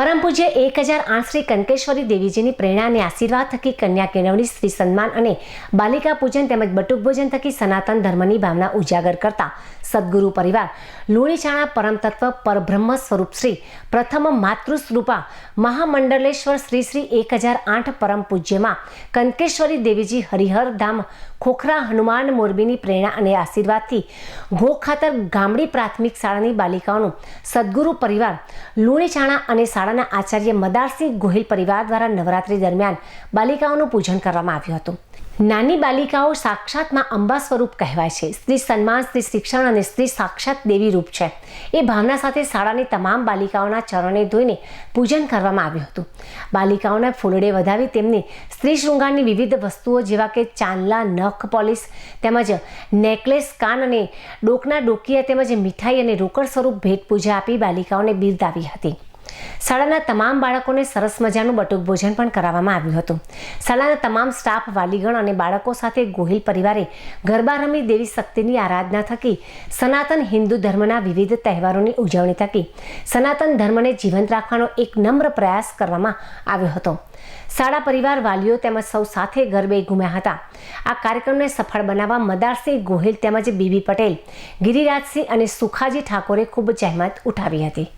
પરમ પૂજ્ય એક હજાર આઠ શ્રી કંકેશ્વરી દેવીજીની પ્રેરણા અને આશીર્વાદ થકી કન્યા કેળવણી શ્રી સન્માન અને બાલિકા પૂજન તેમજ બટુક ભોજન થકી સનાતન ધર્મની ભાવના ઉજાગર કરતા સદગુરુ પરિવાર પરમ તત્વ પરબ્રહ્મ સ્વરૂપ શ્રી પ્રથમ માતૃસ્વરૂપા મહામંડલેશ્વર શ્રી શ્રી એક હજાર આઠ પરમ પૂજ્યમાં કંકેશ્વરી દેવીજી હરિહર ધામ ખોખરા હનુમાન મોરબીની પ્રેરણા અને આશીર્વાદથી ઘો ખાતર ગામડી પ્રાથમિક શાળાની બાલિકાઓનું સદગુરુ પરિવાર લુણીચાણા અને શાળાના આચાર્ય મદારસિંહ ગોહિલ પરિવાર દ્વારા નવરાત્રી દરમિયાન બાલિકાઓનું પૂજન કરવામાં આવ્યું હતું. નાની બાલિકાઓ સાક્ષાતમાં અંબા સ્વરૂપ કહેવાય છે. સ્ત્રી સન્માન, સ્ત્રી શિક્ષણ અને સ્ત્રી સાક્ષાત દેવી રૂપ છે. એ ભાવના સાથે શાળાની તમામ બાલિકાઓના ચરણે ધોઈને પૂજન કરવામાં આવ્યું હતું. બાલિકાઓના ફૂલડે વધાવી તેમની સ્ત્રી શૃંગારની વિવિધ વસ્તુઓ જેવા કે ચાંદલા, નખ પોલિશ તેમજ નેકલેસ, કાન અને ડોકના ડોકિયા તેમજ મીઠાઈ અને રોકડ સ્વરૂપ ભેટ પૂજા આપી બાલિકાઓને બિરદાવી હતી. શાળાના તમામ બાળકોને સરસ મજાનું બટુક ભોજન પણ કરાવવામાં આવ્યું હતું. શાળાના તમામ સ્ટાફ, વાલીગણ અને બાળકો સાથે ગોહિલ પરિવારે ગરબા રમી દેવી શક્તિની આરાધના થકી સનાતન હિન્દુ ધર્મના વિવિધ તહેવારોની ઉજવણી થકી સનાતન ધર્મને જીવંત રાખવાનો એક નમ્ર પ્રયાસ કરવામાં આવ્યો હતો. શાળા પરિવાર, વાલીઓ તેમજ સૌ સાથે ગરબે ઘૂમ્યા હતા. આ કાર્યક્રમને સફળ બનાવવા મદારસિંહ ગોહિલ તેમજ બીબી પટેલ, ગિરિરાજસિંહ અને સુખાજી ઠાકોરે ખૂબ જહેમત ઉઠાવી હતી.